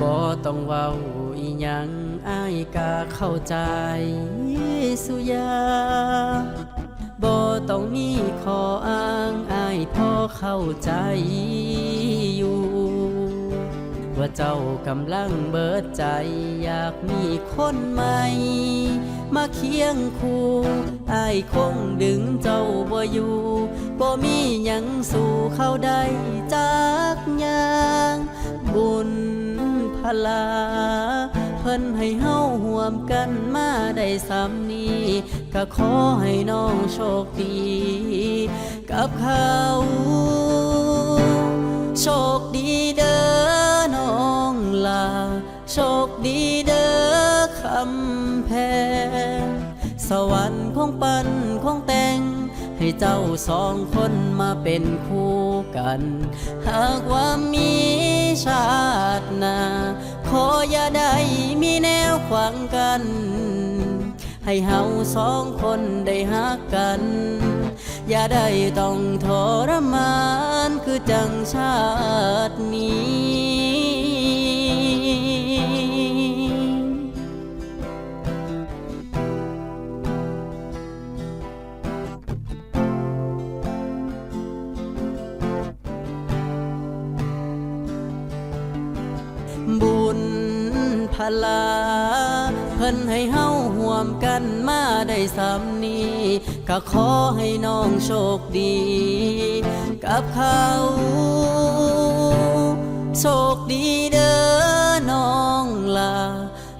บ่ต้องเว้าอีหยังอ้ายกะเข้าใจสุยาบ่ต้องมีขออ้างอ้ายพอเข้าใจอยู่ ว่าเจ้ากำลังเบิดใจอยากมีคนใหม่มาเคียงคู่อายคงดึงเจ้าบ่อยู่บ่มีหยังสู่เข้าได้จากยางบุญ ลา เพิ่นให้เฮาห่วมกันมาได้สำนี้ก็ขอให้น้องโชคดี กับเขาโชคดีเด้อน้องลา โชคดีเด้อคำแพง สวรรค์ของปันของแต่งให้เจ้าสองคนมาเป็นคู่กัน หากว่ามีชาติหน้า ขออย่าได้มีแนวขวางกัน ให้เฮาสองคนได้หักกัน อย่าได้ต้องทรมานคือจังชาตินี้ ลา เพิ่นให้เฮาห่วมกันมาได้สำนี้ก็ขอให้น้องโชคดี กับเขา โชคดีเด้อน้องลา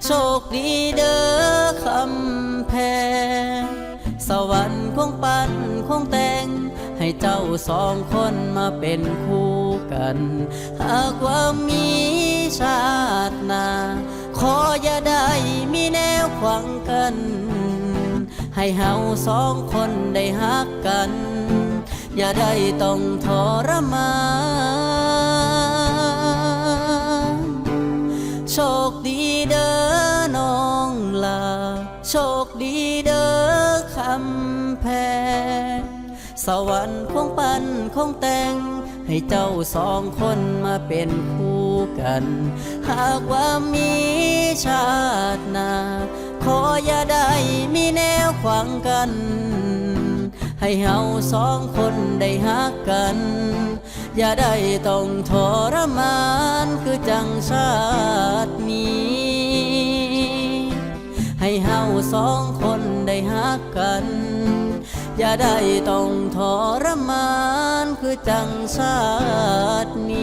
โชคดีเด้อคำแพงสวรรค์คงปันคงแต่งให้เจ้าสองคนมาเป็นคู่กัน หากว่ามีชาติหน้า ออย่าได้มีแนวขวางกัน ให้เฮาสองคนได้ฮักกัน อย่าได้ต้องทรมานโชคดีเด้อน้องลา โชคดีเด้อคำแพงสวรรค์คงปันคงแต่ง ให้เจ้าสองคนมาเป็นคู่ กัน หากว่ามีชาติหน้าขออย่าได้มีแนวขวางกัน ให้เฮาสองคนได้ฮักกัน อย่าได้ต้องทรมานคือจังชาตินี้ ให้เฮาสองคนได้ฮักกัน อย่าได้ต้องทรมานคือจังชาตินี้